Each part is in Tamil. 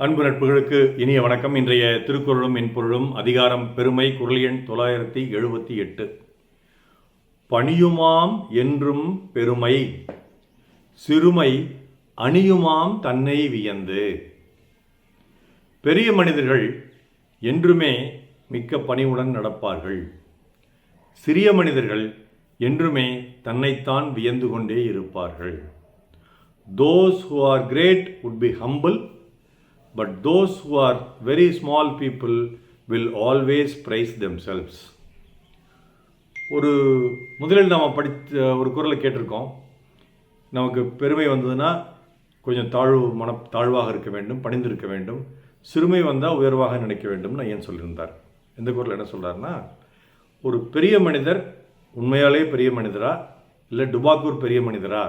அன்பு நட்புகளுக்கு இனிய வணக்கம். இன்றைய திருக்குறளும் மென்பொருளும் அதிகாரம் பெருமை குரல் எண் தொள்ளாயிரத்தி எழுபத்தி எட்டு. பணியுமாம் என்றும் பெருமை சிறுமை அணியுமாம் தன்னை வியந்து. பெரிய மனிதர்கள் என்றுமே மிக்க பணிவுடன் நடப்பார்கள். சிறிய மனிதர்கள் என்றுமே தன்னைத்தான் வியந்து கொண்டே இருப்பார்கள். Those who are great would be humble but those who are very small people will always praise them selves ஒரு முதலில் நாம் படித்த ஒரு குரலை கேட்டிருக்கோம். நமக்கு பெருமை வந்ததுன்னா கொஞ்சம் தாழ்வு மன தாழ்வாக இருக்க வேண்டும் பணிந்திருக்க வேண்டும். சிறுமை வந்தால் உயர்வாக நினைக்க வேண்டும்னு ஏன் சொல்லியிருந்தார்? இந்த குரல் என்ன சொல்கிறாருன்னா ஒரு பெரிய மனிதர் உண்மையாலே பெரிய மனிதரா இல்லை டுபாக்கூர் பெரிய மனிதரா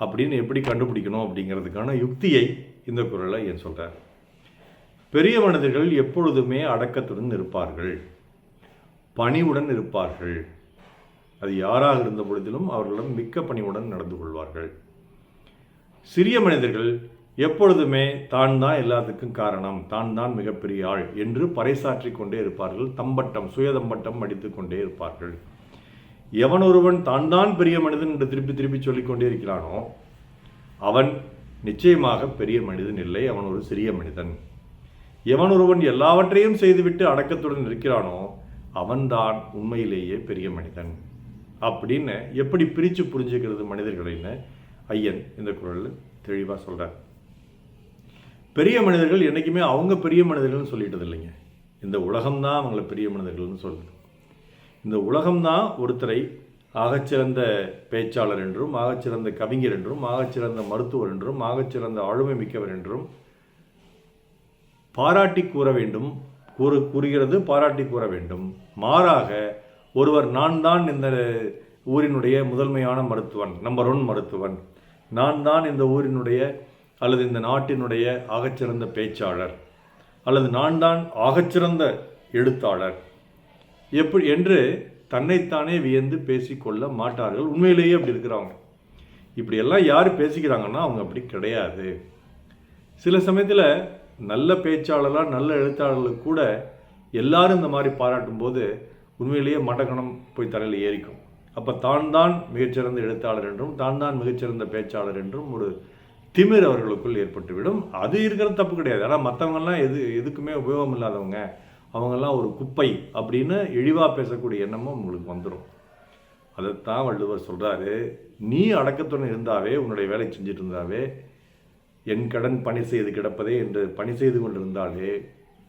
அப்படின்னு எப்படி கண்டுபிடிக்கணும் அப்படிங்கிறதுக்கான யுக்தியை இந்த குரலில் ஏன் சொல்கிறார் பெரிய மனிதர்கள் எப்பொழுதுமே அடக்கத்துடன் இருப்பார்கள். பணிவுடன் இருப்பார்கள். அது யாராக இருந்த பொழுதிலும் அவர்களிடம் மிக்க பணிவுடன் நடந்து கொள்வார்கள். சிறிய மனிதர்கள் எப்பொழுதுமே தான் தான் எல்லாத்துக்கும் காரணம் தான் தான் மிகப்பெரிய ஆள் என்று பறைசாற்றி கொண்டே இருப்பார்கள். தம்பட்டம் சுயதம்பட்டம் அடித்து கொண்டே இருப்பார்கள். எவன் ஒருவன் தான் தான் பெரிய மனிதன் என்று திருப்பி திருப்பி சொல்லிக்கொண்டே இருக்கிறானோ அவன் நிச்சயமாக பெரிய மனிதன் இல்லை அவன் ஒரு சிறிய மனிதன். எவன் ஒருவன் எல்லாவற்றையும் செய்துவிட்டு அடக்கத்துடன் இருக்கிறானோ அவன்தான் உண்மையிலேயே பெரிய மனிதன். அப்படின்னு எப்படி பிரித்து புரிஞ்சுக்கிறது மனிதர்களைன்னு ஐயன் இந்த குரலில் தெளிவாக சொல்கிறார் பெரிய மனிதர்கள் என்றைக்குமே அவங்க பெரிய மனிதர்கள்னு சொல்லிட்டது இல்லைங்க. இந்த உலகம்தான் அவங்கள பெரிய மனிதர்கள்னு சொல்லுது இந்த உலகம்தான் ஒருத்தரை ஆகச்சிறந்த பேச்சாளர் என்றும் ஆகச்சிறந்த கவிஞர் என்றும் ஆகச்சிறந்த மருத்துவர் என்றும் ஆகச்சிறந்த ஆளுமை மிக்கவர் என்றும் பாராட்டி கூற வேண்டும். கூறு கூறுகிறது பாராட்டி கூற வேண்டும். மாறாக ஒருவர் நான் தான் இந்த ஊரினுடைய முதன்மையான மருத்துவன் நம்பர் ஒன் மருத்துவன். நான் தான் இந்த ஊரினுடைய அல்லது இந்த நாட்டினுடைய ஆகச்சிறந்த பேச்சாளர் அல்லது நான் தான் ஆகச்சிறந்த எழுத்தாளர். எப்படி என்று தன்னைத்தானே வியந்து பேசிக்கொள்ள மாட்டார்கள். உண்மையிலேயே அப்படி இருக்கிறவங்க. இப்படியெல்லாம் யார் பேசிக்கிறாங்கன்னா அவங்க அப்படி கிடையாது. சில சமயத்தில் நல்ல பேச்சாளராக நல்ல எழுத்தாளர்களுக்கு கூட எல்லாரும் இந்த மாதிரி பாராட்டும் போது உண்மையிலேயே மடக்கணம் போய் தலையில் ஏறிக்கும். அப்போ தான் தான் மிகச்சிறந்த எழுத்தாளர் என்றும் தான் தான் மிகச்சிறந்த பேச்சாளர் என்றும் ஒரு திமிர் அவர்களுக்குள் ஏற்பட்டுவிடும். அது இருக்கிறது தப்பு கிடையாது. ஆனால் மற்றவங்கெல்லாம் எது எதுக்குமே உபயோகம் இல்லாதவங்க. அவங்கெல்லாம் ஒரு குப்பை அப்படின்னு இழிவாக பேசக்கூடிய எண்ணமும் உங்களுக்கு வந்துடும் அதைத்தான் வள்ளுவர் சொல்கிறாரு நீ அடக்கத்துடன் இருந்தாவே உன்னுடைய வேலை செஞ்சுட்டு இருந்தாவே என் கடன் பணி செய்து கிடப்பதே என்று பணி செய்து கொண்டிருந்தாலே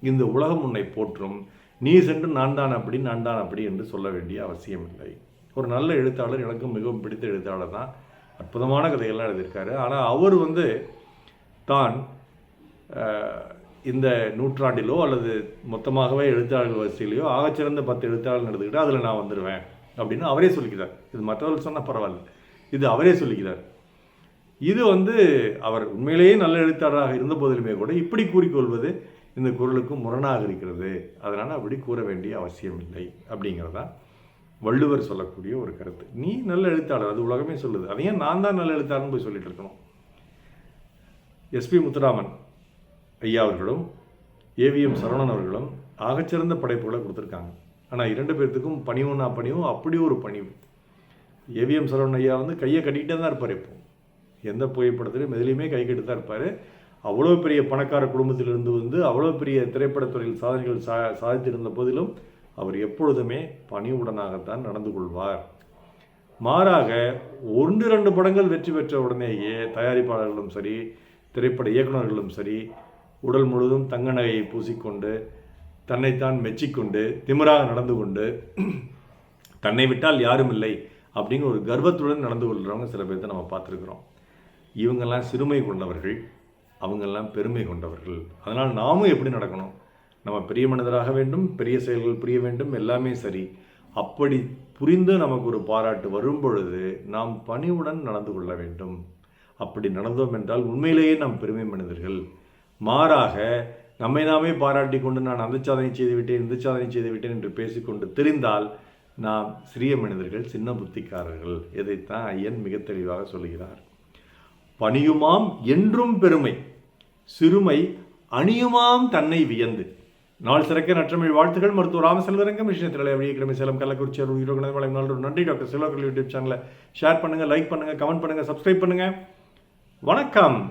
இந்த உலகம் உன்னை போற்றும். நீ சென்று நான் தான் அப்படி நான் தான் அப்படி என்று சொல்ல வேண்டிய அவசியம் இல்லை. ஒரு நல்ல எழுத்தாளர் எனக்கும் மிகவும் பிடித்த எழுத்தாளர் தான். அற்புதமான கதைகள்லாம் எழுதியிருக்காரு. ஆனால் அவர் வந்து தான் இந்த நூற்றாண்டிலோ அல்லது மொத்தமாகவே எழுத்தாளர்கள் வரிசையிலையோ ஆகச்சிறந்த பத்து எழுத்தாளர் எடுத்துக்கிட்டு அதில் நான் வந்துடுவேன் அப்படின்னு அவரே சொல்லிக்கிறார். இது மற்றவர்கள் சொன்னால் பரவாயில்ல. இது அவரே சொல்லிக்கிறார். இது வந்து அவர் உண்மையிலேயே நல்ல எழுத்தாளராக இருந்த போதிலுமே கூட இப்படி கூறிக்கொள்வது இந்த குரலுக்கு முரணாக இருக்கிறது. அதனால் அப்படி கூற வேண்டிய அவசியம் இல்லை அப்படிங்கிறதா வள்ளுவர் சொல்லக்கூடிய ஒரு கருத்து. நீ நல்ல எழுத்தாளர் அது உலகமே சொல்லுது. அதையும் நான் தான் நல்ல எழுத்தாளர்னு போய் சொல்லிட்டு இருக்கணும்? எஸ்பி முத்துராமன் ஐயா அவர்களும் ஏவிஎம் சரவணன் அவர்களும் ஆகச்சிறந்த படைப்புகளை கொடுத்துருக்காங்க. ஆனால் இரண்டு பேர்த்துக்கும் பணிவும் நான் பணிவும் அப்படி ஒரு பணிவு. ஏவிஎம் சரவணன் ஐயா வந்து கையை கட்டிக்கிட்டே தான் இருப்பார் இப்போ எந்த புகைப்படத்திலையும் எதுலேயுமே கை கட்டு தான் இருப்பார். அவ்வளோ பெரிய பணக்கார குடும்பத்திலிருந்து வந்து அவ்வளோ பெரிய திரைப்படத்துறையில் சாதனைகள் சா சாதித்திருந்த போதிலும் அவர் எப்பொழுதுமே பணிவுடனாகத்தான் நடந்து கொள்வார். மாறாக ஒன்று ரெண்டு படங்கள் வெற்றி பெற்ற உடனேயே தயாரிப்பாளர்களும் சரி திரைப்பட இயக்குனர்களும் சரி உடல் முழுவதும் தங்க நகையை பூசிக்கொண்டு தன்னைத்தான் மெச்சிக்கொண்டு திமிராக நடந்து கொண்டு தன்னை விட்டால் யாரும் இல்லை அப்படிங்கிற ஒரு கர்வத்துடன் நடந்து கொள்கிறவங்க சில பேர்த்த நம்ம பார்த்துருக்குறோம். இவங்கெல்லாம் சிறுமை கொண்டவர்கள் அவங்கெல்லாம் பெருமை கொண்டவர்கள். அதனால் நாமும் எப்படி நடக்கணும்? நம்ம பெரிய மனிதராக வேண்டும் பெரிய செயல்கள் புரிய வேண்டும் எல்லாமே சரி. அப்படி புரிந்து நமக்கு ஒரு பாராட்டு வரும் பொழுது நாம் பணிவுடன் நடந்து கொள்ள வேண்டும். அப்படி நடந்தோம் என்றால் உண்மையிலேயே நாம் பெருமை மனிதர்கள். மாறாக நம்மை நாமே பாராட்டி கொண்டு நான் அந்த சாதனை செய்து விட்டேன் இந்த சாதனை செய்து விட்டேன் என்று பேசிக்கொண்டு தெரிந்தால் நாம் சிறிய மனிதர்கள் சின்ன புத்திக்காரர்கள். இதைத்தான் ஐயன் மிக தெளிவாக சொல்கிறார். பணியுமாம் என்றும் பெருமை. சிறுமை அணியுமாம் தன்னை வியந்து. நாள் சிறக்க நற்றமிழ் வாழ்த்துகள். மருத்துவ ராமசெல்வரங்கம் விஷயத்தில் வழியை கிழமை சேலம் கள்ளக்குறிச்சி அருள் ஈரோடு வளம் நாள் நன்றி டாக்டர் செல்வர்கள் யூடியூப் சேனலை ஷேர் பண்ணுங்கள் லைக் பண்ணுங்கள் கமெண்ட் பண்ணுங்கள் சப்ஸ்கிரைப் பண்ணுங்கள் வணக்கம்.